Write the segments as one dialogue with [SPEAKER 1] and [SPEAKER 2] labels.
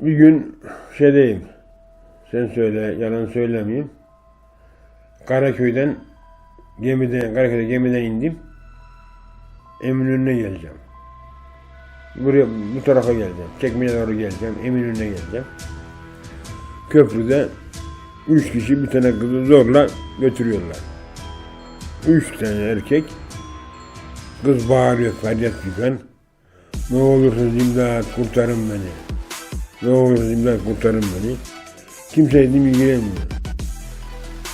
[SPEAKER 1] Bir gün şeydeyim. Sen söyle, yalan söylemeyeyim. Karaköy'den gemiden, Karaköy'de gemiden indim. Eminönü'ne geleceğim. Buraya, bu tarafa geleceğim. Çekmeye doğru geleceğim. Eminönü'ne geleceğim. Köprüde üç kişi bir tane kızı zorla götürüyorlar. Üç tane erkek. Kız bağırıyor feryat figan. Ne olursunuz imdat kurtarın beni. Ne olursunuz imdat kurtarın beni. Kimse dedim ilgilenmiyor.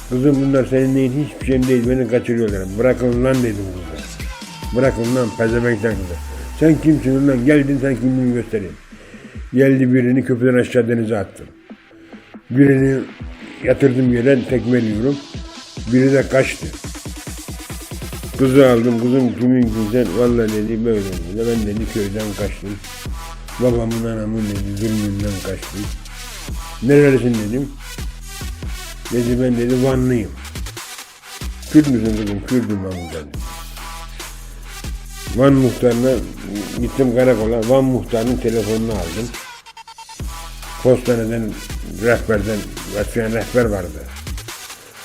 [SPEAKER 1] Kızım bunlar senin neyin hiçbir şeyin değil beni kaçırıyorlar. Bırakın lan dedim kıza. Bırakın lan pezevenkten kıza. Sen kimsin lan geldin sen kimliğini göstereyim. Geldi birini köprüden aşağı denize attım. Birini yatırdım yere tekmeliyorum. Biri de kaçtı. Kızı aldım, kızım kimin güzel, vallahi dedi böyle dedi. Ben dedi köyden kaçtım. Babamın anamın dedi zulmünden kaçtım. Nerelisin dedim. Dedi ben dedi Vanlıyım. Kürt müsün kızım? Kürdüm ben burada dedi. Van muhtarına gittim karakola. Van muhtarının telefonunu aldım. Postaneden rehberden, eskiden rehber vardı.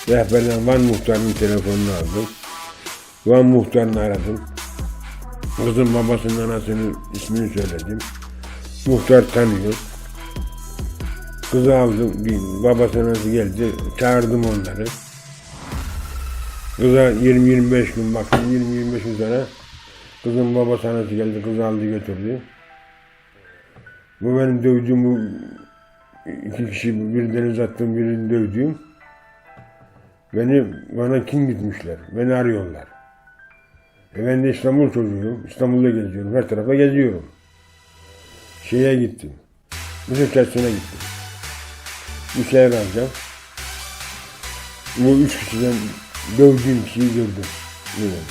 [SPEAKER 1] Rehberden Van muhtarının telefonunu aldım. Van muhtarını aradım. Kızın babasının anasının ismini söyledim. Muhtar tanıyor. Kızı aldım, bir babası nasıl geldi, çağırdım onları. Kıza 20-25 gün baktım, 20-25 gün sonra kızın babası anası geldi, kızı aldı götürdü. Bu benim dövdüğüm bu iki kişi, biri deniz attım, birini dövdüğüm. Beni, bana kim gitmişler, beni arıyorlar. E ben de İstanbul çocuğuyum, İstanbul'da geziyorum, her tarafa geziyorum. Şeye gittim, Mısır Çarşısı'na gittim bir şeyler alacağım. Bu üç kişiden dövdüğüm kişiyi gördüm. Dedim.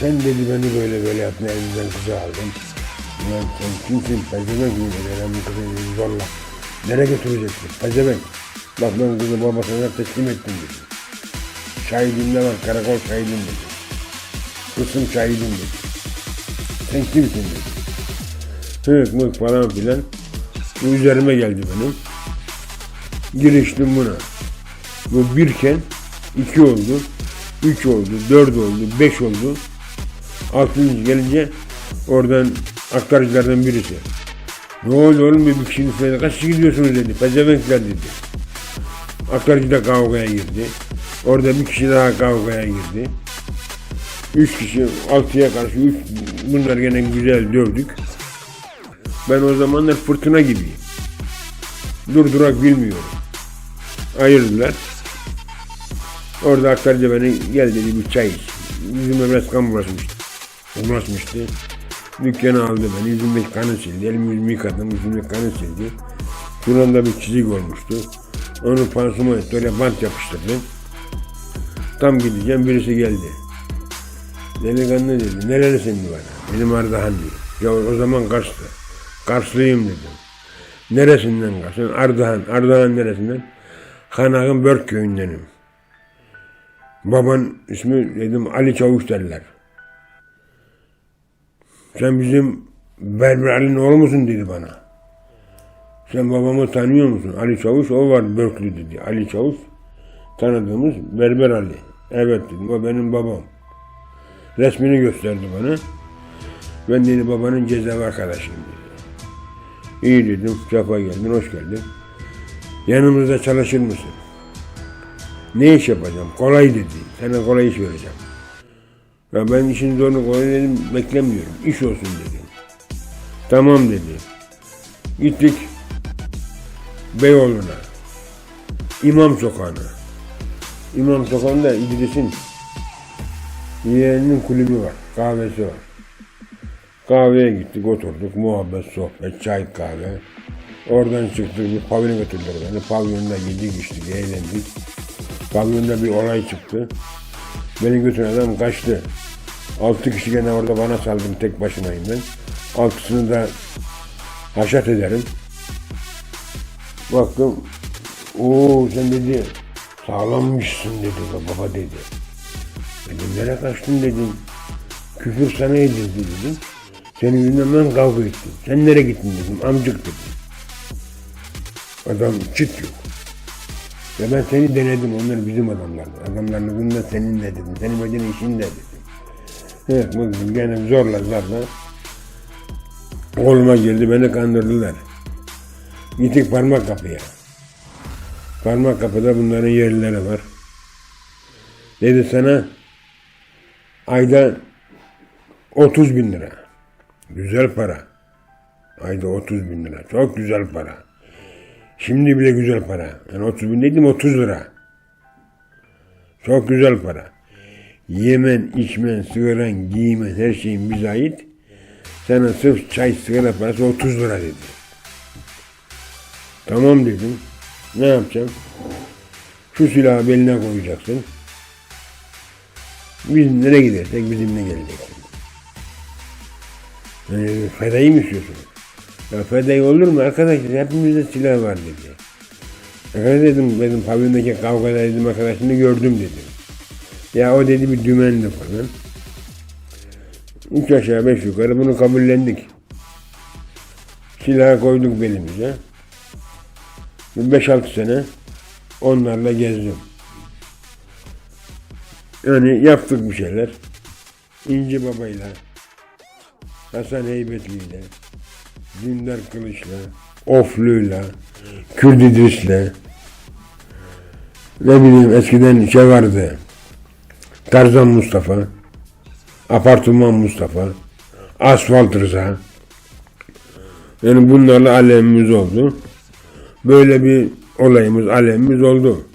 [SPEAKER 1] Sen dedi beni böyle böyle yaptın elimden kızı aldın. Ulan sen kimsin? Pezevenk mi. Ben bu kızı zorla. Nereye götüreceksin? Pezevenk. Bak ben kızı babasına teslim ettim dedi. Şahidim de var, karakol şahidim dedi. Kızım şahidim dedi. Sen kimsin dedi. Hırık mırık falan filan. Bu üzerime geldi benim giriştim buna. Bu birken iki oldu, üç oldu, dört oldu, beş oldu. Altıncı gelince oradan aktarıcılardan birisi. Ne oldu oğlum bir kişinin üstüne kaç gidiyorsunuz dedi. Pezevenkler dedi. Aktarıcı da kavgaya girdi. Orada bir kişi daha kavgaya girdi. Üç kişi altıya karşı üç, bunlar gene güzel dövdük. Ben o zamanlar fırtına gibiyim. Durdurak bilmiyorum ayırdılar. Orada aktarıcı beni gel dedi bir çay iç. Yüzüme biraz kan bulaşmıştı. Bulaşmıştı. Dükkanı aldı beni. Yüzümdeki kanı sildi. Elimi yüzümü yıkadım. Yüzümdeki kanı sildi. Şuramda bir çizik olmuştu. Onu pansuman etti. Oraya bant yapıştırdı. Tam gideceğim birisi geldi. Delikanlı dedi. Nerelisin bana? Benim Ardahan diyor. Ya o zaman Kars'tı. Karslıyım dedim. Neresinden Kars'ın? Ardahan. Ardahan neresinden? Kanağın Börk köyündenim. Baban ismi dedim Ali Çavuş derler. Sen bizim Berber Ali'nin oğlu musun dedi bana. Sen babamı tanıyor musun? Ali Çavuş o var Börklü dedi. Ali Çavuş tanıdığımız Berber Ali. Evet dedim o benim babam. Resmini gösterdi bana. Ben dedi babanın cezaevi arkadaşıyım. İyi dedim. Safa geldin, hoş geldin. Yanımızda çalışır mısın? Ne iş yapacağım? Kolay dedi. Sana kolay iş vereceğim. Ya ben işin zorunu kolay dedim beklemiyorum. İş olsun dedi. Tamam dedi. Gittik Beyoğlu'na. İmam Sokağı'na. İmam Sokağı'nda İdris'in yeğeninin kulübü var. Kahvesi var. Kahveye gittik, oturduk. Muhabbet, sohbet, çay, kahve. Oradan çıktık, bir pavyona götürdüler beni. Pavyonda yedik, içtik, eğlendik. Pavyonda bir olay çıktı. Beni götüren adam kaçtı. Altı kişi gene orada bana saldım, tek başımayım ben. Altısını da haşat ederim. Baktım, o sen dedi, sağlammışsın dedi baba dedi. Dedim nereye kaçtın dedim. Küfür sana edildi dedim. Senin yüzünden kavga ettim. Sen nereye gittin dedim. Amcık dedi. Adam çıt yok. Ya ben seni denedim, onlar bizim adamlardı. Adamlarını bunlar senin de dedim, senin bacının işin de dedim. Evet, bu gene zorla zarla. Oğluma geldi, beni kandırdılar. Gittik parmak kapıya. Parmak kapıda bunların yerlileri var. Dedi sana ayda 30 bin lira. Güzel para. Ayda 30 bin lira. Çok güzel para. Şimdi bile güzel para. Yani 30 bin dedim 30 lira. Çok güzel para. Yemen, içmen, sigaran, giymen her şeyin bize ait. Sana sırf çay, sigara parası 30 lira dedi. Tamam dedim. Ne yapacağım? Şu silahı beline koyacaksın. Biz nereye gidersek bizimle geleceksin. Yani fedayı mı istiyorsunuz? Ya fedayı olur mu arkadaşlar? Hepimizde silah var dedi. Arkadaş dedim, dedim pavyondaki kavgada dedim arkadaşını gördüm dedim. Ya o dedi bir dümendi falan. Üç aşağı beş yukarı bunu kabullendik. Silahı koyduk belimize. Bir 5-6 sene onlarla gezdim. Yani yaptık bir şeyler. İnci Baba'yla, Hasan Heybetli'yle, Dündar Kılıç'la, Oflu'yla, Kürt İdris'le, ne bileyim eskiden şey vardı, Tarzan Mustafa, Apartman Mustafa, Asfalt Rıza. Yani bunlarla alemimiz oldu. Böyle bir olayımız, alemimiz oldu.